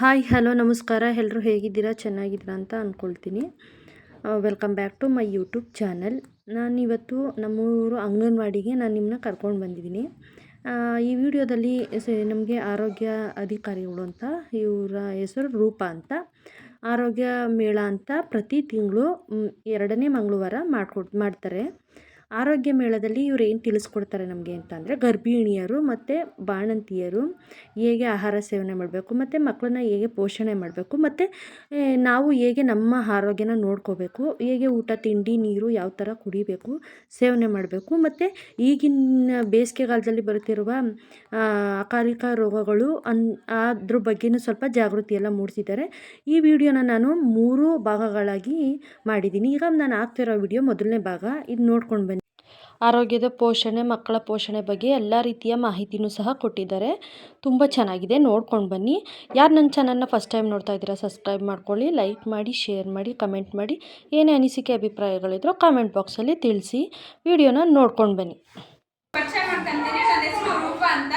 Hi, hello, ನಮಸ್ಕಾರ. ಎಲ್ಲರೂ ಹೇಗಿದ್ದೀರಾ? ಚೆನ್ನಾಗಿದ್ದೀರಾ ಅಂತ ಅಂದ್ಕೊಳ್ತೀನಿ welcome back to my YouTube channel ನಾನಿವತ್ತು ನಮ್ಮೂರು ಅಂಗನವಾಡಿಗೆ ನಾನು ನಿಮ್ಮನ್ನ ಕರ್ಕೊಂಡು ಬಂದಿದ್ದೀನಿ. ಈ ವಿಡಿಯೋದಲ್ಲಿ ನಮಗೆ ಆರೋಗ್ಯ ಅಧಿಕಾರಿಗಳು ಅಂತ, ಇವರ ಹೆಸರು ರೂಪ ಅಂತ, ಆರೋಗ್ಯ ಮೇಳ ಅಂತ ಪ್ರತಿ ತಿಂಗಳು ಎರಡನೇ ಮಂಗಳವಾರ ಮಾಡ್ಕೊ ಮಾಡ್ತಾರೆ. ಆರೋಗ್ಯ ಮೇಳದಲ್ಲಿ ಇವ್ರು ಏನು ತಿಳಿಸ್ಕೊಡ್ತಾರೆ ನಮಗೆ ಅಂತಂದರೆ ಗರ್ಭಿಣಿಯರು ಮತ್ತು ಬಾಣಂತಿಯರು ಹೇಗೆ ಆಹಾರ ಸೇವನೆ ಮಾಡಬೇಕು, ಮತ್ತು ಮಕ್ಕಳನ್ನ ಹೇಗೆ ಪೋಷಣೆ ಮಾಡಬೇಕು, ಮತ್ತು ನಾವು ಹೇಗೆ ನಮ್ಮ ಆರೋಗ್ಯನ ನೋಡ್ಕೋಬೇಕು, ಹೇಗೆ ಊಟ, ತಿಂಡಿ, ನೀರು ಯಾವ ಥರ ಕುಡಿಬೇಕು, ಸೇವನೆ ಮಾಡಬೇಕು, ಮತ್ತು ಈಗಿನ ಬೇಸಿಗೆಗಾಲದಲ್ಲಿ ಬರುತ್ತಿರುವ ಅಕಾಲಿಕ ರೋಗಗಳು ಅನ್, ಅದ್ರ ಬಗ್ಗೆನೂ ಸ್ವಲ್ಪ ಜಾಗೃತಿ ಎಲ್ಲ ಮೂಡಿಸಿದ್ದಾರೆ. ಈ ವಿಡಿಯೋನ ನಾನು ಮೂರು ಭಾಗಗಳಾಗಿ ಮಾಡಿದ್ದೀನಿ. ಈಗ ನಾನು ಆಗ್ತಿರೋ ವಿಡಿಯೋ ಮೊದಲನೇ ಭಾಗ, ಇದು ನೋಡ್ಕೊಂಡು ಬನ್ನಿ. ಆರೋಗ್ಯದ ಪೋಷಣೆ ಮಕ್ಕಳ ಪೋಷಣೆ ಬಗ್ಗೆ ಎಲ್ಲ ರೀತಿಯ ಮಾಹಿತಿನೂ ಸಹ ಕೊಟ್ಟಿದ್ದಾರೆ. ತುಂಬ ಚೆನ್ನಾಗಿದೆ ನೋಡ್ಕೊಂಡು ಬನ್ನಿ. ಯಾರು ನನ್ನ ಚಾನಲ್ನ ಫಸ್ಟ್ ಟೈಮ್ ನೋಡ್ತಾ ಇದ್ದೀರಾ ಸಬ್ಸ್ಕ್ರೈಬ್ ಮಾಡ್ಕೊಳ್ಳಿ ಲೈಕ್ ಮಾಡಿ ಶೇರ್ ಮಾಡಿ ಕಮೆಂಟ್ ಮಾಡಿ. ಏನೇ ಅನಿಸಿಕೆ ಅಭಿಪ್ರಾಯಗಳಿದ್ರೂ ಕಾಮೆಂಟ್ ಬಾಕ್ಸಲ್ಲಿ ತಿಳಿಸಿ. ವಿಡಿಯೋನ ನೋಡ್ಕೊಂಡು ಬನ್ನಿ. ಪರಿಚಯ ಮಾಡ್ಕೊಂತೀನಿ ನನ್ನ ಹೆಸರು ರೂಪ ಅಂತ.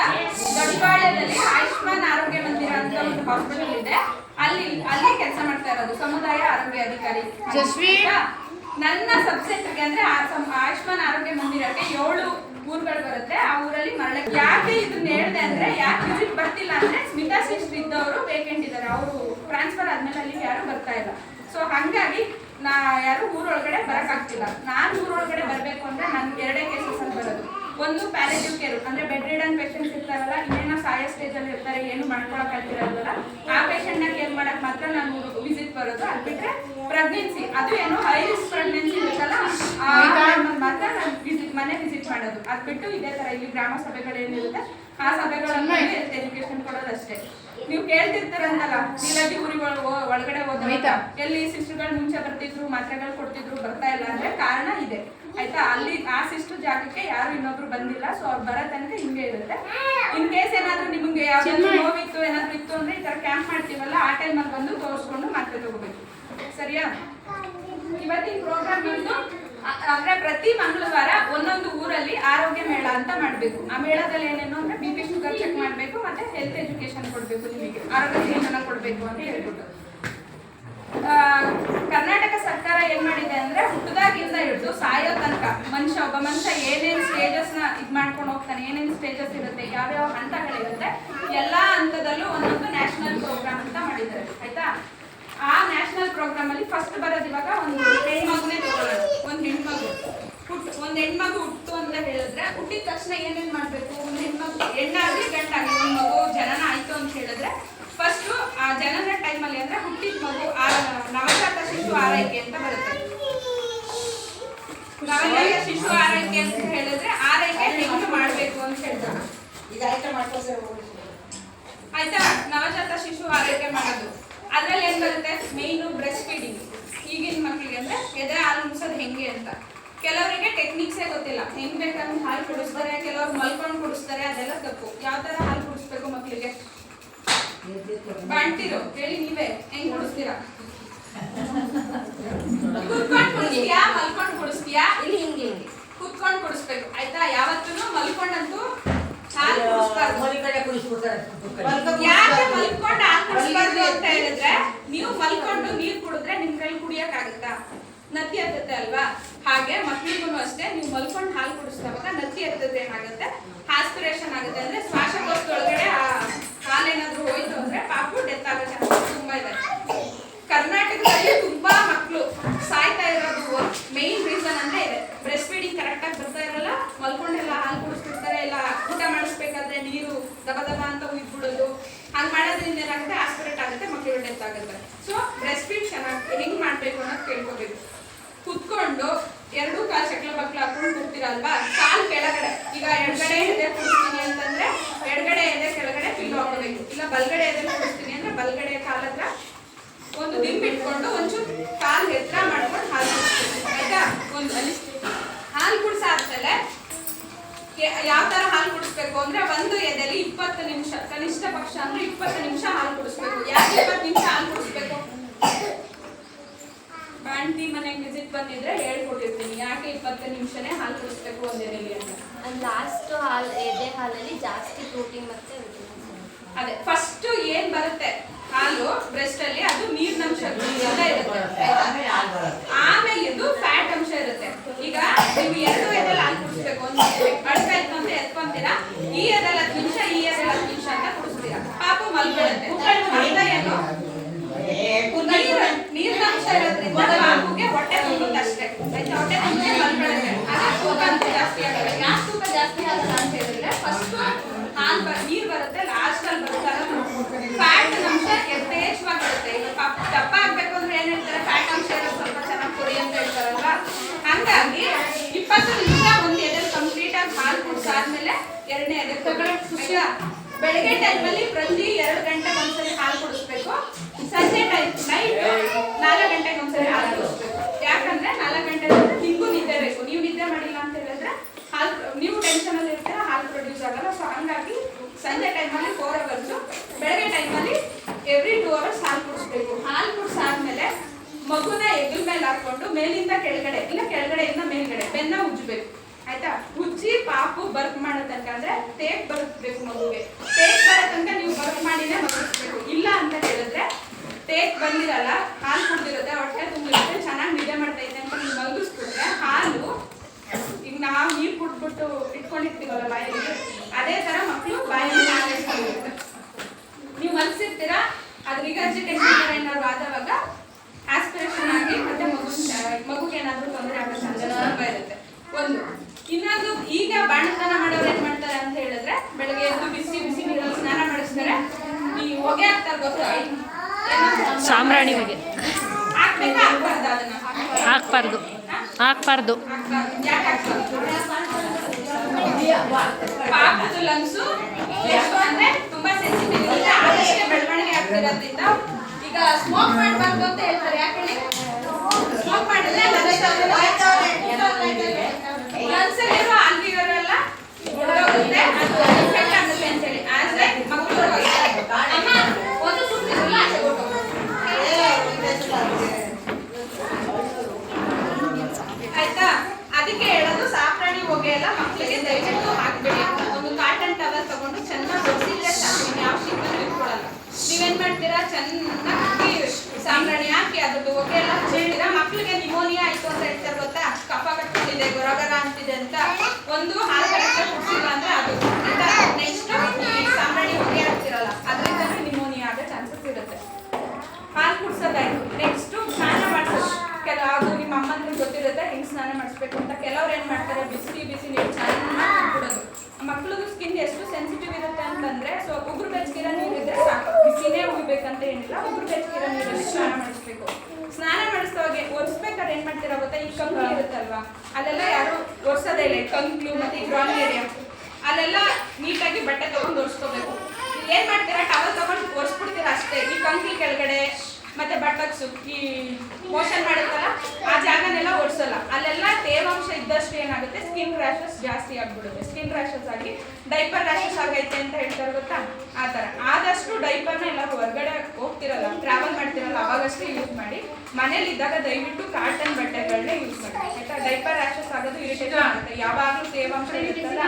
ದೊಡ್ಡಪಾಳ್ಯದಲ್ಲಿ ಆಯುಷ್ಮಾನ್ ಆರೋಗ್ಯ ಮಂದಿರ ಅಂತ ಒಂದು ಹಾಸ್ಪಿಟಲ್ ಇದೆ. ಅಲ್ಲಿ ಅಲ್ಲಿ ಕೆಲಸ ಮಾಡ್ತಾ ಇರೋದು ಸಮುದಾಯ ಆರೋಗ್ಯ ಅಧಿಕಾರಿ. ಜಸ್ವಿ? ನನ್ನ ಸಬ್ ಸೆಂಟರ್ಗೆ ಅಂದ್ರೆ ಆಯುಷ್ಮಾನ್ ಆರೋಗ್ಯ ಮಂದಿರಕ್ಕೆ ಏಳು ಊರುಗಳು ಬರುತ್ತೆ. ಆ ಊರಲ್ಲಿ ಮರಳ ಯಾಕೆ ಇದನ್ನ ಹೇಳಿದೆ ಅಂದ್ರೆ, ಯಾಕೆ ವಿಸಿಟ್ ಬರ್ತಿಲ್ಲ ಅಂದ್ರೆ ಸ್ಮಿತಾ ಸಿಸ್ಟರ್ ಇದ್ದವರು ವೇಕೆಂಟ್ ಇದ್ದಾರೆ. ಅವರು ಟ್ರಾನ್ಸ್ಫರ್ ಆದ್ಮೇಲೆ ಅಲ್ಲಿ ಯಾರು ಬರ್ತಾ ಇಲ್ಲ. ಸೊ ಹಂಗಾಗಿ ನಾ ಯಾರು ಊರೊಳಗಡೆ ಬರಕ್ಕಾಗ್ತಿಲ್ಲ. ನಾನು ಊರೊಳಗಡೆ ಬರಬೇಕು ಅಂದ್ರೆ ನನ್ಗೆ ಎರಡೇ ಕೇಸಸ್ ಅಲ್ಲಿ ಬರೋದು. ಒಂದು ಪ್ಯಾಲೇಟಿವ್ ಕೇರ್ ಅಂದ್ರೆ ಬೆಡ್ ರಿಡನ್ ಪೇಷಂಟ್ಸ್ ಇರ್ತಾರಲ್ಲ ಇನ್ನೇನೋ ಸಾಯೋ ಸ್ಟೇಜ್ ಅಲ್ಲಿ ಇರ್ತಾರೆ ಏನು ಮಾಡ್ಕೊಳಕ್ ಆಗ್ತಿರಲ್ವಲ್ಲ ಆ ಪೇಷಂಟ್ನ ಕೇರ್ ಮಾಡಕ್ ಮಾತ್ರ ನಾನು ವಿಸಿಟ್ ಬರೋದು. ಅದ್ ಬಿಟ್ರೆ ಪ್ರೆಗ್ನೆನ್ಸಿ ಅದು ಏನು ಹೈ ರಿಸ್ಕ್ ಪ್ರೆಗ್ನೆನ್ಸಿ ಇರುತ್ತಲ್ಲ ಆ ಮಾತ್ರ ನಾನು ವಿಸಿಟ್ ಮನೆ ವಿಸಿಟ್ ಮಾಡೋದು. ಅದ್ ಬಿಟ್ಟು ಇದೇ ತರ ಇಲ್ಲಿ ಗ್ರಾಮ ಸಭೆಗಳು ಏನಿರುತ್ತೆ ಆ ಸಭೆಗಳಲ್ಲಿ ಎಜುಕೇಶನ್ ಕೊಡೋದಷ್ಟೇ. ನೀವು ಕೇಳ್ತಿರ್ತಾರಂತಲ್ಲ ನೀಲಾಟಿ ಗುರಿಗಳು ಒಳ- ಒಳಗಡೆ ಆಯ್ತಾ? ಎಲ್ಲಿ ಸಿಸ್ಟರ್ಗಳು ಮುಂಚೆ ಬರ್ತಿದ್ರು ಮಾತ್ರೆಗಳು ಕೊಡ್ತಿದ್ರು ಬರ್ತಾ ಇಲ್ಲ ಅಂದ್ರೆ ಕಾರಣ ಇದೆ. ಆಯ್ತಾ? ಅಲ್ಲಿ ಆ ಸಿಸ್ಟರ್ ಜಾಗಕ್ಕೆ ಯಾರು ಇನ್ನೊಬ್ರು ಬಂದಿಲ್ಲ ಸೊ ಅವ್ರು ಬರೋ ತನಕ ಹಿಂಗೆ ಇರುತ್ತೆ. ಇನ್ ಕೇಸ್ ಏನಾದ್ರೂ ನಿಮ್ಗೆ ಯಾವ್ದಾದ್ರು ನೋವಿತ್ತು ಏನಾದ್ರು ಇತ್ತು ಅಂದ್ರೆ ಈ ತರ ಕ್ಯಾಂಪ್ ಮಾಡ್ತೀವಲ್ಲ ಆ ಟೈಮಲ್ಲಿ ಬಂದು ತೋರಿಸ್ಕೊಂಡು ಮತ್ತೆ ತಗೋಬೇಕು. ಸರಿಯಾ? ಇವತ್ತಿನ ಪ್ರೋಗ್ರಾಮ್ ಬಂದು ಅಂದ್ರೆ ಪ್ರತಿ ಮಂಗಳವಾರ ಒಂದೊಂದು ಊರಲ್ಲಿ ಆರೋಗ್ಯ ಮೇಳ ಅಂತ ಮಾಡ್ಬೇಕು. ಆ ಮೇಳದಲ್ಲಿ ಏನೇನು ಅಂದ್ರೆ ಬಿ ಪಿ ಶುಗರ್ ಚೆಕ್ ಮಾಡ್ಬೇಕು ಮತ್ತೆ ಹೆಲ್ತ್ ಎಜುಕೇಶನ್ ಕೊಡ್ಬೇಕು ನಿಮಗೆ. ಆರೋಗ್ಯ ಜೀವನ ಕೊಡ್ಬೇಕು ಅಂತ ಹೇಳ್ಬಿಟ್ಟು. ಕರ್ನಾಟಕ ಸರ್ಕಾರ ಏನ್ ಮಾಡಿದೆ ಅಂದ್ರೆ ಹುಟ್ಟದಾಗಿಂದ ಹಿಡಿದು ಸಾಯೋ ತನಕ ಮನುಷ್ಯ, ಒಬ್ಬ ಮನುಷ್ಯ ಏನೇನ್ ಸ್ಟೇಜಸ್ನ ಇದ್ ಮಾಡ್ಕೊಂಡು ಹೋಗ್ತಾನೆ, ಏನೇನ್ ಸ್ಟೇಜಸ್ ಇರುತ್ತೆ, ಯಾವ್ಯಾವ ಹಂತಗಳಿರುತ್ತೆ ಎಲ್ಲಾ ಹಂತದಲ್ಲೂ ಒಂದೊಂದು ನ್ಯಾಷನಲ್ ಪ್ರೋಗ್ರಾಮ್ ಅಂತ ಮಾಡಿದ್ದಾರೆ, ಆಯ್ತಾ? ಆ ನ್ಯಾಷನಲ್ ಪ್ರೋಗ್ರಾಮ್ ಅಲ್ಲಿ ಫಸ್ಟ್ ಬರೋದು ಇವಾಗ ಒಂದು ಹೆಣ್ಮಗುನೇ ತಗೊಳ್ಳೋದು, ಒಂದ್ ಹೆಣ್ಮಗು. ಹುಟ್ಟು ಒಂದ್ ಹೆಣ್ಮಗು ಹುಟ್ಟು ಅಂತ ಹೇಳಿದ್ರೆ, ಹುಟ್ಟಿದ ತಕ್ಷಣ ಏನೇನ್ ಮಾಡ್ಬೇಕು? ಒಂದ್ ಹೆಣ್ಮಗು ಹೆಣ್ಣಾಗ್ಲಿ ಗಂಡಾಗ್ಲಿ ಒಂದ್ ಮಗು ಜನನ ಆಯ್ತು ಅಂತ ಹೇಳಿದ್ರೆ ಫಸ್ಟ್ ಆ ಜನನ ಟೈಮಲ್ಲಿ ಅಂದ್ರೆ ಹುಟ್ಟಿದ ಮಗು ಆ ನವಜಾತ ಶಿಶು ಆರೈಕೆ ಅಂತ ಬರುತ್ತೆ ನವಜಾತ ಶಿಶು ಅಂತ ಹೇಳಿದ್ರೆ ಆರೈಕೆ ಹೆಂಗೆ ಮಾಡ್ಬೇಕು ಅಂತ ಹೇಳ್ತಾರೆ ಈಗ ಆಯ್ಕೆ ಆಯ್ತಾ? ನವಜಾತ ಶಿಶು ಆರೈಕೆ ಮಾಡೋದು. ಅದ್ರಲ್ಲಿ ಏನ್ ಬರುತ್ತೆ? Main breast feeding. ಈಗಿನ ಮಕ್ಕಳಿಗೆ ಅಂದ್ರೆ ಎದೆ ಹಾಲು ಮುಗಿಸೋದು ಹೆಂಗೆ ಅಂತ. ಕೆಲವರಿಗೆ ಟೆಕ್ನಿಕ್ಸೇ ಗೊತ್ತಿಲ್ಲ. ಹೆಂಗ್ ಬೇಕಂದ್ರೆ ಹಾಲು ಕುಡಿಸ್ತಾರೆ ಕೆಲವ್ರು ಮಲ್ಕೊಂಡು ಕುಡಿಸ್ತಾರೆ ಅದೆಲ್ಲ ತಪ್ಪು. ಯಾವ ತರ ಹಾಲು ಕುಡಿಸ್ಬೇಕು ಮಕ್ಕಳಿಗೆ ಬಾಣ್ತಿರು? ಹೇಳಿ ನೀವೇ. ಹೆಂಗ್ ಕುಡಿಸ್ತೀರಾ? ಕುಡ್ಕೊಂಡು ಕುಡಿಸ್ತೀಯಾ? ಮಲ್ಕೊಂಡು ಕುಡಿಸ್ತೀಯಾ? ಇಲ್ಲಿ ಹಿಂಗೆ ಹಿಂಗೆ. ಕುತ್ಕೊಂಡು ಕುಡಿಸ್ಬೇಕು. ಆಯ್ತಾ? ಯಾವತ್ತೂ ಮಲ್ಕೊಂಡಂತೂ ಹಾಲು ಕುಡಿಸ್ಬಾರ್ದು. ಯಾಕೆ ಮಲ್ಕೊಂಡು ಹಾಲು ಕುಡಿಸ್ಬಾರ್ದು ಅಂತ ಹೇಳಿದ್ರೆ ನೀವು ಮಲ್ಕೊಂಡು ನೀರ್ ಕುಡಿದ್ರೆ ನಿಮ್ ಕೈ ಕುಡಿಯಕ್ ಆಗುತ್ತಾ ನತ್ತಿ ಹತ್ತತೆ ಅಲ್ವಾ? ಹಾಗೆ ಮಕ್ಳಿಗೂ ಅಷ್ಟೇ ನೀವು ಮಲ್ಕೊಂಡು ಹಾಲು ಕುಡಿಸಿದಾಗ ನತ್ತಿ ಹತ್ತದ್ರೆ ಏನಾಗುತ್ತೆ ಆಸ್ಪಿರೇಷನ್ ಆಗುತ್ತೆ ಅಂದ್ರೆ ಶ್ವಾಸಕೋಶದೊಳಗಡೆ ಆ ಹಾಲೇನಾದ್ರೂ ಹೋಯ್ತು ಅಂದ್ರೆ ಪಾಪು ಡೆತ್ ಆಗೋ ಚಾನ್ಸಸ್ ತುಂಬಾ ಇದೆ ಕರ್ನಾಟಕದಲ್ಲಿ ತುಂಬಾ ಮಕ್ಕಳು ಸಾಯ್ತಾ ಇರೋದು ಮೇನ್ ರೀಸನ್ ಅಂದ್ರೆ ಇದೆ ಬ್ರೆಸ್ಟ್ ಫೀಡಿಂಗ್ ಕರೆಕ್ಟ್ ಆಗಿ ಬರ್ತಾ ಇರಲ್ಲ ಮಲ್ಕೊಂಡೆಲ್ಲ ಹಾಲು ಕುಡಿಸ್ಬಿಡ್ತಾರೆ ಇಲ್ಲ ಊಟ ಮಾಡಿಸ್ಬೇಕಾದ್ರೆ ನೀರು ದಬ ದಬ ಅಂತ ಉಯ್ದ್ಬಿಡೋದು ಹಂಗ್ ಮಾಡೋದ್ರಿಂದ ಏನಾಗುತ್ತೆ ಆಸ್ಪಿರೇಟ್ ಆಗುತ್ತೆ ಮಕ್ಕಳು ಡೆತ್ ಆಗುತ್ತೆ ಸೊ ಬ್ರೆಸ್ಟ್ ಫೀಡ್ ಚೆನ್ನಾಗಿ ಹೆಂಗ್ ಮಾಡ್ಬೇಕು ಅನ್ನೋದು ಕೇಳ್ಕೋಬೇಕು ಕುತ್ಕೊಂಡು ಎರಡೂ ಕಾಲ್ ಶಕ್ಲ ಮಕ್ಳು ಹಾಕೊಂಡು ಕೂರ್ತೀರಲ್ವಾ ಕಾಲ್ ಕೆಳಗಡೆ ಈಗ ಎಡಗಡೆ ಎದೆ ಕುಡಿಸ್ತೀನಿ ಅಂತಂದ್ರೆ ಎಡಗಡೆ ಎದೆ ಕೆಳಗಡೆ ಪಿಲ್ಲು ಹಾಕೋಬೇಕು ಇಲ್ಲ ಬಲ್ಗಡೆ ಎದೆ ಕುಡಿಸ್ತೀನಿ ಅಂದ್ರೆ ಬಲ್ಗಡೆ ಕಾಲ್ ಹತ್ರ ಒಂದು ದಿಂಬು ಇಟ್ಕೊಂಡು ಒಂಚೂರು ಕಾಲ್ ಎತ್ತರ ಮಾಡ್ಕೊಂಡು ಹಾಲು ಕುಡಿಸ್ಬೇಕು ಆಯ್ತಾ ಒಂದು ಅಲ್ಲಿ ಹಾಲು ಕುಡಿಸಾದ್ಮೇಲೆ ಯಾವ ತರ ಹಾಲು ಕುಡಿಸ್ಬೇಕು ಅಂದ್ರೆ ಒಂದು ಎದೆಲಿ ಇಪ್ಪತ್ತು ನಿಮಿಷ ಕನಿಷ್ಠ ಪಕ್ಷ ಅಂದ್ರೆ ಇಪ್ಪತ್ತು ನಿಮಿಷ ಹಾಲು ಕುಡಿಸ್ಬೇಕು. ಯಾಕೆ ಇಪ್ಪತ್ತು ನಿಮಿಷ ಹಾಲು ಕುಡಿಸ್ಬೇಕು? ಬಾಂಡಿ ಮನೆಗೆ ವಿಸಿಟ್ ಬಂದಿದ್ರೆ ಹೇಳ್ಕೊಟ್ಟಿರ್ತೀನಿ. ಯಾಕೆ ಇಪ್ಪತ್ತು ನಿಮಿಷನೇ ಹಾಲು ಕುಡಿಸ್ಬೇಕು ಒಂದ್ ಅಂತ. ಲಾಸ್ಟ್ ಹಾಲು ಎದೆ ಹಾಲಲ್ಲಿ ಜಾಸ್ತಿ ಪ್ರೋಟೀನ್ ಮತ್ತೆ ಅದೇ ಫಸ್ಟ್ ಏನ್ ಬರುತ್ತೆ ಹಾಲು ಮಲ್ಕೊಳ್ಳುತ್ತೆ ಅರ್ಥ ಏನು ನೀರು ನೀರಿನ ಅಂಶ ಇರೋದ್ರಿಂದ ಮಗುಗೆ ಹೊಟ್ಟೆ ತುಂಬುತ್ತೆ ಅಷ್ಟೇ ಆಯ್ತಾ ಹೊಟ್ಟೆ ತುಂಬಿ ಮಲ್ಕೊಳ್ಳುತ್ತೆ ಅದೇ ತೂಕ ಅಂತೂ ಜಾಸ್ತಿ ಆಗಲ್ಲ ಯಾಕೆ ತೂಕ ಜಾಸ್ತಿ ಆಗಲ್ಲ ಅಂತ ಹೇಳಿದ್ರೆ ಫಸ್ಟ್ ಹಾಲು ಬ ನೀರು ಬರುತ್ತೆ ಲಾಸ್ಟ್ ಅಲ್ಲಿ ಬರುತ್ತಲ್ಲ ಫ್ಯಾಟ್ ಅಂಶ ಯಥೇಚ್ಛವಾಗಿ ಬರುತ್ತೆ ಈಗ ಪಪ್- ದಪ್ಪ ಆಗ್ಬೇಕು ಅಂದ್ರೆ ಏನ್ ಹೇಳ್ತಾರೆ? ಫ್ಯಾಟ್ ಅಂಶ ಇರೋದು ಸ್ವಲ್ಪ ಚೆನ್ನಾಗಿ ಕೊಡಿ ಅಂತ ಹೇಳ್ತಾರಲ್ವಾ? ಹಂಗಾಗಿ ಇಪ್ಪತ್ತು ನಿಮಿಷ ಒಂದು ಎದೆ ಕಂಪ್ಲೀಟ್ ಆಗಿ ಹಾಲು ಕುಡ್ಸಾದ್ಮೇಲೆ ಎರಡನೇ ಎದೆ ತಗೊಳ್ಳಿ. ಬೆಳಗ್ಗೆ ಟೈಮಲ್ಲಿ ಪ್ರತಿ ಎರಡು ಗಂಟೆಗೆ ಒಂದ್ಸರಿ ಹಾಲು ಕುಡಿಸ್ಬೇಕು. ಸಂಜೆ ಟೈಮ್ ನೈಟ್ ನಾಲ್ಕು ಗಂಟೆಗೆ ಒಂದ್ಸರಿ ಹಾಲು ಕುಡಿಸ್ಬೇಕು. ಯಾಕಂದ್ರೆ ನಾಲ್ಕು ಗಂಟೆ ನಿಮ್ಗೂ ನಿದ್ದೆ ಬೇಕು. ನೀವು ನಿದ್ದೆ ಮಾಡಿಲ್ಲ ಅಂತ ಹೇಳಿದ್ರೆ ಹಾಲು ನೀವು ಟೆನ್ಷನ್ ಅಲ್ಲಿ ಇರ್ತೀರ, ಹಾಲು ಪ್ರೊಡ್ಯೂಸ್ ಆಗಲ್ಲ. ಸೊ ಹಂಗಾಗಿ ಸಂಜೆ ಟೈಮಲ್ಲಿ ಫೋರ್ ಅವರ್ಸು ಬೆಳಗ್ಗೆ ಟೈಮಲ್ಲಿ ಎವ್ರಿ ಟೂ ಅವರ್ಸ್ ಹಾಲು ಕುಡಿಸ್ಬೇಕು ಹಾಲು ಕುಡಿಸಾದ್ಮೇಲೆ ಮಗುನ ಎಗ್ಲ ಮೇಲೆ ಹಾಕೊಂಡು ಮೇಲಿಂದ ಕೆಳಗಡೆ, ಇಲ್ಲ ಕೆಳಗಡೆಯಿಂದ ಮೇಲ್ಗಡೆ, ಬೆನ್ನ ಉಜ್ಜಬೇಕು. ಆಯ್ತಾ? ಉಜ್ಜಿ ಪಾಪು ಬರ್ಕ್ ಮಾಡೋ ತನಕ, ಅಂದ್ರೆ ಟೇಪ್ ಬರ್ಸ್ಬೇಕು ಮಗುಗೆ. ಟೇಪ್ ಬರೋ ತನಕ ನೀವು ಬರ್ಕ್ ಮಾಡಿನೇ ಮಗಿಸ್ಬೇಕು ಇಲ್ಲ ಅಂತ ಹೇಳಿದ್ರೆ ಟೇಪ್ ಬಂದಿರಲ್ಲ, ಹಾಲು ಕುಡ್ದಿರುತ್ತೆ, ಹೊಟ್ಟೆ ತುಂಬಿರುತ್ತೆ ಚೆನ್ನಾಗಿ ನಿದ್ದೆ ಮಾಡ್ತಾ ಇದೆ ಅಂತ ನೀವು ಮಲಗಿಸ್ಬಿಟ್ರೆ ಹಾಲು ಈಗ ನಾವು ನೀರು ಕುಡ್ಬಿಟ್ಟು ಇಟ್ಕೊಂಡಿರ್ತೀವಲ್ಲ ಬಾಯಲ್ಲಿ ಅದೇ ತರ ಮಕ್ಕಳು ಬಾಯಲ್ಲಿ ಹಾಲು ಇಟ್ಕೊಂಡಿರುತ್ತೆ ನೀವು ಮಲಗಿಸಿರ್ತೀರಾ ಅದು ರಿಗರ್ಜಿಟೇಷನ್ ಏನಾದ್ರು ಆದವಾಗ ಆಸ್ಪಿರೇಷನ್ ಆಗಿ ಮತ್ತೆ ಮಗು ಮಗುಗೆ ಏನಾದ್ರೂ ತೊಂದರೆ ಆಗೋ ಚಾನ್ಸಸ್ ತುಂಬ ಇರುತ್ತೆ ಒಂದು ಇನ್ನೊಂದು ಈಗ ಬಾಣಸ್ನಾನ ಮಾಡೋರು ಏನ್ ಮಾಡ್ತಾರೆ ಅಂತ ಹೇಳಿದ್ರೆ ಬೆಳಗ್ಗೆ ಎದ್ದು ಬಿಸಿ ಬಿಸಿ ನೀರಲ್ಲಿ ಸ್ನಾನ ಮಾಡಿಸ್ತಾರೆ ಈ ಹೊಗೆ ಹಾಕ್ತಾರೆ ಗೊತ್ತಾ ಏನು? ಸಾಂಬ್ರಾಣಿ ಹೊಗೆ ಹಾಕ್ಬೇಕಾ ಹಾಕ್ಬಾರ್ದಾ ಅದನ್ನ ಹಾಕ್ಬಾರ್ದು ಹಾಕ್ಬಾರ್ದು ಹಾಕ್ಬಾರ್ದು. ಯಾಕೆ ಹಾಕ್ಬಾರ್ದು? ಪಾಪದ ಲಂಗ್ಸು ಎಷ್ಟು ಅಂದ್ರೆ ತುಂಬಾ ಸೆನ್ಸಿಟಿವ್ ಇರುತ್ತೆ ಬಗ್ಗೆ. ಹಾಕ್ಬಾರ್ದು. ಹಾಕ್ಬಾರ್ದು. ಈಗ ಸ್ಮೋಕ್ ಹೇಳ್ತಾರೆ ಸ್ಮೋಕ್ ಮಾಡಿದ್ರೆ ಎಫೆಕ್ಟ್ ಆಗುತ್ತೆ ಅಂತ ಹೇಳಿ ಆದ್ರೆ ಮಕ್ಕಳು ಅಮ್ಮ ಒಂದು ಸುತ್ತಿರಲ್ಲ ಆಚೆ ಹೊರ್ಟೋಗುತ್ತೆ. ಆಯ್ತಾ ಅದಕ್ಕೆ ಹೇಳೋದು ಸಾಫ್ರಾಣಿ ಹೊಗೆ ಎಲ್ಲ ಮಕ್ಕಳಿಗೆ ದಯವಿಟ್ಟು ಹಾಕ್ಬೇಡಿ. ಒಂದು ಕಾಟನ್ ಟವಲ್ ತಗೊಂಡು ಚೆನ್ನಾಗಿ ಒರೆಸಿದ್ರೆ ಸಾಕು. ಯಾವ ಶೀತನೂ ಇಟ್ಕೊಳ್ಳಲ್ಲ. ನೀವೇನ್ ಮಾಡ್ತೀರಾ? ಚೆನ್ನಾಗಿ ಸಾಂಬ್ರಾಣಿ ಹಾಕಿ ಅದ್ರದ್ದು ಹೊಗೆ ಎಲ್ಲ ಹೇಳ್ತೀರಾ ಮಕ್ಕಳಿಗೆ ನಿಮೋನಿಯಾ ಆಯ್ತು ಅಂತ ಹೇಳ್ತಾರೆ ಗೊತ್ತಾ? ಕಫ ಕಟ್ಕೊಂಡಿದೆ, ಗೊರಗರ ಅಂತಿದೆ ಅಂತ. ಒಂದು ಹಾಲು ಕರೆಕ್ಟಾಗಿ ಅಂದ್ರೆ ಅದು ಆಯ್ತಾ ನೆಕ್ಸ್ಟ್ ಸಾಂಬ್ರಾಣಿ ಹೊಗೆ ಹಾಕ್ತಿರಲ್ಲ ಅದರಿಂದ ನಿಮೋನಿಯಾ ಆಗೋ ಚಾನ್ಸಸ್ ಇರುತ್ತೆ ಹಾಲು ಕುಡ್ಸೋದಾಯ್ತು ನೆಕ್ಸ್ಟ್ ಸ್ನಾನ ಮಾಡಿಸೋದು ಕೆಲ ಅದು ನಿಮ್ಮ ಅಮ್ಮಂದ್ರೆ ಗೊತ್ತಿರುತ್ತೆ ಹೆಂಗ್ ಸ್ನಾನ ಮಾಡಿಸ್ಬೇಕು ಅಂತ ಕೆಲವ್ರು ಏನ್ ಮಾಡ್ತಾರೆ ಬಿಸಿ ಬಿಸಿ ನೀರು ಚೆನ್ನಾಗಿ ಕುಡೋದು ಮಕ್ಳಿಗೂ ಸ್ಕಿನ್ ಎಷ್ಟು ಸೆನ್ಸಿಟಿವ್ ಇರುತ್ತೆ ಅಂತಂದ್ರೆ ಸೊ ಉಗುರು ಬೆಚ್ಚಗಿರೋ ನೀರು ಇದ್ರೆ ಸಾಕು ಬಿಸಿನೇ ಉಗಿಬೇಕಂತ ಒಬ್ರು ಬೆಚ್ಚಗಿರೋ ನೀರಲ್ಲಿ ಸ್ನಾನ ಮಾಡಿಸ್ಬೇಕು. ಸ್ನಾನ ಮಾಡಿಸೋವಾಗ ಒರೆಸ್ಬೇಕಾದ್ರೆ ಏನ್ ಮಾಡ್ತೀರಾ ಗೊತ್ತಾ? ಈ ಕಂಕ್ಲು ಇರುತ್ತಲ್ವಾ? ಅಲ್ಲೆಲ್ಲ ಯಾರು ಒರೆಸೋದೇ ಇಲ್ಲ ಕಂಕ್ಲು ಮತ್ತೆ ಈ ಏರಿಯಾ ಅಲ್ಲೆಲ್ಲ ನೀಟಾಗಿ ಬಟ್ಟೆ ತಗೊಂಡು ಒರೆಸ್ಕೋಬೇಕು. ಏನ್ ಮಾಡ್ತೀರಾ? ಟವಲ್ ತಗೊಂಡು ಒರೆಸ್ಬಿಡ್ತೀರಾ ಅಷ್ಟೇ. ಈ ಕಂಕಿ ಕೆಳಗಡೆ ಮತ್ತೆ ಬಟ್ಟಕ್ಸು ಈ ಮೋಷನ್ ಮಾಡುತ್ತಲ್ಲ ಆ ಜಾಗನೆಲ್ಲ ಒರೆಸಲ್ಲ. ಇದ್ದಷ್ಟು ಏನಾಗುತ್ತೆ? ಸ್ಕಿನ್ ರ್ಯಾಶಸ್ ಜಾಸ್ತಿ ಆಗ್ಬಿಡುತ್ತೆ. ಸ್ಕಿನ್ ರ್ಯಾಷಸ್ ಆಗಿ ಡೈಪರ್ ರ್ಯಾಶಸ್ ಆಗೈತೆ ಅಂತ ಹೇಳ್ತಾರೆ ಗೊತ್ತಾ? ಆ ಥರ. ಆದಷ್ಟು ಡೈಪರ್ನ ಎಲ್ಲ ಹೊರಗಡೆ ಹೋಗ್ತಿರಲ್ಲ ಟ್ರಾವೆಲ್ ಮಾಡ್ತಿರಲ್ಲ ಅವಾಗಷ್ಟೇ ಯೂಸ್ ಮಾಡಿ. ಮನೇಲಿ ಇದ್ದಾಗ ದಯವಿಟ್ಟು ಕಾಟನ್ ಬಟ್ಟೆಗಳನ್ನೇ ಯೂಸ್ ಮಾಡಿ. ಆಯ್ತಾ? ಡೈಪರ್ ರ್ಯಾಷಸ್ ಆಗೋದು ಇರಿಟೇಷನ್ ಆಗುತ್ತೆ. ಯಾವಾಗಲೂ ತೇವಾಂಶ ಇರುತ್ತಲ್ಲ,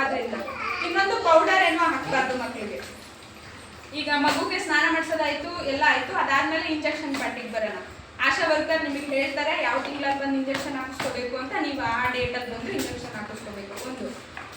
ಅದರಿಂದ. ಇನ್ನೊಂದು ಪೌಡರ್ ಏನೋ ಹಾಕ್ಬಾರ್ದು ಮಕ್ಕಳಿಗೆ ಈಗ ಮಗುಗೆ ಸ್ನಾನ ಮಾಡಿಸೋದಾಯ್ತು, ಎಲ್ಲ ಆಯ್ತು. ಅದಾದ್ಮೇಲೆ ಇಂಜೆಕ್ಷನ್ ಪಟ್ಟಿಗೆ ಬರೋಣ. ಆಶಾ ವರ್ಕರ್ ನಿಮಗೆ ಹೇಳ್ತಾರೆ ಯಾವ ತಿಂಗಳಲ್ಲಿ ಬಂದು ಇಂಜೆಕ್ಷನ್ ಹಾಕಿಸ್ಕೋಬೇಕು ಅಂತ ನೀವು ಆ ಡೇಟಲ್ಲಿ ಬಂದು ಇಂಜೆಕ್ಷನ್ ಹಾಕಿಸ್ಕೋಬೇಕು. ಒಂದು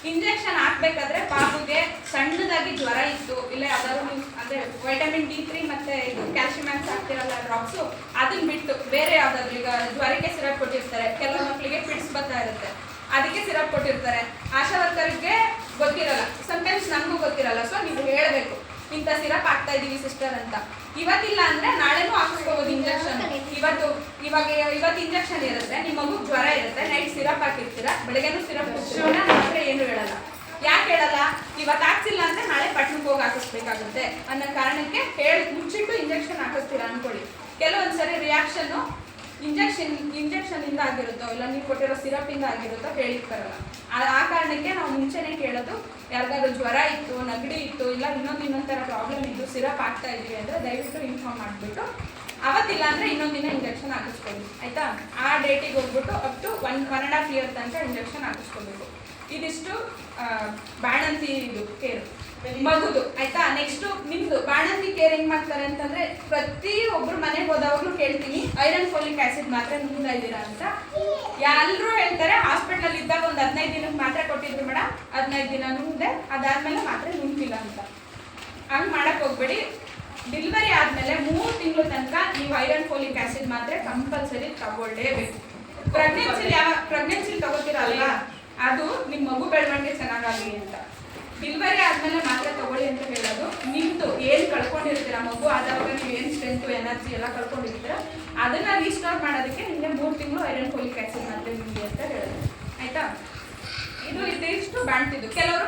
ಇಂಜೆಕ್ಷನ್ ಹಾಕ್ಬೇಕಾದ್ರೆ ಪಾಪುಗೆ ಸಣ್ಣದಾಗಿ ಜ್ವರ ಇತ್ತು, ಇಲ್ಲ ಯಾವ್ದಾದ್ರು ನೀವು, ಅಂದರೆ ವೈಟಮಿನ್ ಡಿ ತ್ರೀ ಮತ್ತೆ ಇದು ಕ್ಯಾಲ್ಸಿಯಂ ಮ್ಯಾಕ್ಸ್ ಹಾಕ್ತಿರಲ್ಲ ಡ್ರಾಪ್ಸು ಅದನ್ನ ಬಿಟ್ಟು ಬೇರೆ ಯಾವ್ದಾದ್ರು, ಈಗ ಜ್ವರಕ್ಕೆ ಸಿರಪ್ ಕೊಟ್ಟಿರ್ತಾರೆ, ಕೆಲವು ಮಕ್ಕಳಿಗೆ ಫಿಟ್ಸ್ ಬರ್ತಾ ಇರುತ್ತೆ, ಅದಕ್ಕೆ ಸಿರಪ್ ಕೊಟ್ಟಿರ್ತಾರೆ. ಆಶಾ ವರ್ಕರ್ಗೆ ಗೊತ್ತಿರಲ್ಲ ಸಮಟೈಮ್ಸ್ ನಮಗೂ ಗೊತ್ತಿರಲ್ಲ ಸೊ ನೀವು ಹೇಳಬೇಕು. ಇಂಥ ಸಿರಪ್ ಹಾಕ್ತಾ ಇದ್ದೀವಿ ಸಿಸ್ಟರ್ ಅಂತ. ಇವತ್ತಿಲ್ಲ ಅಂದ್ರೆ ನಾಳೆನೂ ಹಾಕಿಸ್ಕೋಬಹುದು ಇಂಜೆಕ್ಷನ್. ಇವತ್ತು, ಇವಾಗ ಇವತ್ತು ಇಂಜೆಕ್ಷನ್ ಇರುತ್ತೆ, ನಿಮ್ಮ ಮಗು ಜ್ವರ ಇರುತ್ತೆ, ನೈಟ್ ಸಿರಪ್ ಹಾಕಿರ್ತೀರಾ, ಬೆಳಗ್ಗೆನೂ ಸಿರಪ್ ಮಾತ್ರ ಏನು ಹೇಳಲ್ಲ. ಯಾಕೆ ಹೇಳಲ್ಲ? ಇವತ್ತು ಹಾಕ್ಸಿಲ್ಲ ಅಂದ್ರೆ ನಾಳೆ ಪಟ್ಟಣಕ್ಕೆ ಹೋಗಿ ಹಾಕಿಸ್ಬೇಕಾಗುತ್ತೆ ಅನ್ನೋ ಕಾರಣಕ್ಕೆ ಹೇಳಿ, ಮುಚ್ಚಿಟ್ಟು ಇಂಜೆಕ್ಷನ್ ಹಾಕಿಸ್ತೀರಾ ಅನ್ಕೊಳ್ಳಿ. ಕೆಲವೊಂದ್ಸರಿ ರಿಯಾಕ್ಷನ್ ಇಂಜೆಕ್ಷನ್ ಇಂಜೆಕ್ಷನ್ ಇಂದ ಆಗಿರುತ್ತೋ, ಇಲ್ಲ ನೀವು ಕೊಟ್ಟಿರೋ ಸಿರಪ್ ಇಂದ ಆಗಿರುತ್ತೋ ಹೇಳಿಕ್ ಬರಲ್ಲ ಆ- ಆ ಕಾರಣಕ್ಕೆ ನಾವು ಮುಂಚೆನೆ ಕೇಳೋದು ಯಾರಿಗಾದ್ರು ಜ್ವರ ಇತ್ತು, ನೆಗಡಿ ಇತ್ತು, ಇಲ್ಲ ಇನ್ನೊಂದು ಇನ್ನೊಂದ್ ಥರ ಪ್ರಾಬ್ಲಮ್ ಇದ್ದು ಸಿರಪ್ ಆಗ್ತಾ ಇದೀವಿ ಅಂದ್ರೆ ದಯವಿಟ್ಟು ಇನ್ಫಾರ್ಮ್ ಮಾಡಿಬಿಟ್ಟು. ಅವತ್ತಿಲ್ಲ ಅಂದ್ರೆ ಇನ್ನೊಂದು ದಿನ ಇಂಜೆಕ್ಷನ್ ಹಾಕಿಸ್ಕೊಬೇಕು ಆಯ್ತಾ? ಆ ಡೇಟಿಗೆ ಹೋಗ್ಬಿಟ್ಟು up to one one and half year ತನಕ ಇಂಜೆಕ್ಷನ್ ಹಾಕಿಸ್ಕೊಬೇಕು. ಇದಿಷ್ಟು ಬಾಣಂತಿ ಇದು ಕೇರು ಮಗುದು, ಆಯ್ತಾ? ನೆಕ್ಸ್ಟ್ ನಿಮ್ದು, ಬಾಣಂತಿ ಕೇರ್ ಹೆಂಗ್ ಮಾಡ್ತಾರೆ ಅಂತಂದ್ರೆ ಪ್ರತಿ ಒಬ್ರು ಮನೆಗೆ ಹೋದವ್ರು ಕೇಳ್ತೀನಿ, ಐರನ್ ಫೋಲಿಕ್ ಆಸಿಡ್ ಮಾತ್ರ ನುಂಗ್ತಾ ಇದ್ದೀರಾ ಅಂತ. ಎಲ್ಲರೂ ಹೇಳ್ತಾರೆ ಹಾಸ್ಪಿಟಲ್ ಇದ್ದಾಗ ಒಂದು ಹದಿನೈದು ದಿನಕ್ಕೆ ಮಾತ್ರ ಕೊಟ್ಟಿದ್ರು ಮೇಡಮ್ ಹದಿನೈದು ದಿನ ನುಂಗ್ದೆ ಅದಾದ್ಮೇಲೆ ಮಾತ್ರ ನುಂಗ್ತಿಲ್ಲ ಅಂತ. ಹಂಗ್ ಮಾಡಕ್ ಹೋಗ್ಬೇಡಿ. ಡೆಲಿವರಿ ಆದ್ಮೇಲೆ ಮೂರು ತಿಂಗಳು ತನಕ ನೀವು ಐರನ್ ಫೋಲಿಕ್ ಆಸಿಡ್ ಮಾತ್ರ ಕಂಪಲ್ಸರಿ ತಗೊಳ್ಳೇಬೇಕು. ಪ್ರೆಗ್ನೆನ್ಸಿ ಯಾವ ಪ್ರೆಗ್ನೆನ್ಸಿ ತಗೋತೀರಲ್ವಾ? ಅದು ನಿಮ್ಮ ಮಗು ಬೆಳವಣಿಗೆ ಚೆನ್ನಾಗಾಗಲಿ ಅಂತ. ಡೆಲಿವರಿ ಆದ್ಮೇಲೆ ಮಾತ್ರ ತಗೊಳ್ಳಿ ಅಂತ ಹೇಳೋದು. ನಿಮ್ದು ಏನ್ ಕಳ್ಕೊಂಡಿರ್ತೀರ ಮಗು? ಆದಾಗ ನೀವು ಏನ್ ಸ್ಟ್ರೆಂತ್ ಎನರ್ಜಿ ಎಲ್ಲ ಕಳ್ಕೊಂಡಿರ್ತೀರ? ಅದನ್ನ ರೀಸ್ಟೋರ್ ಮಾಡೋದಕ್ಕೆ ನಿಮಗೆ ಮೂರು ತಿಂಗಳು ಐರನ್ ಫೋಲಿಕ್ ಆಸಿಡ್ ಮಾತ್ರ ನಿಮಗೆ ಅಂತ ಹೇಳೋದು. ಆಯ್ತಾ? ಇದು ಇದಿಷ್ಟು ಬಾಣ್ತಿದ್ದು ಕೆಲವರು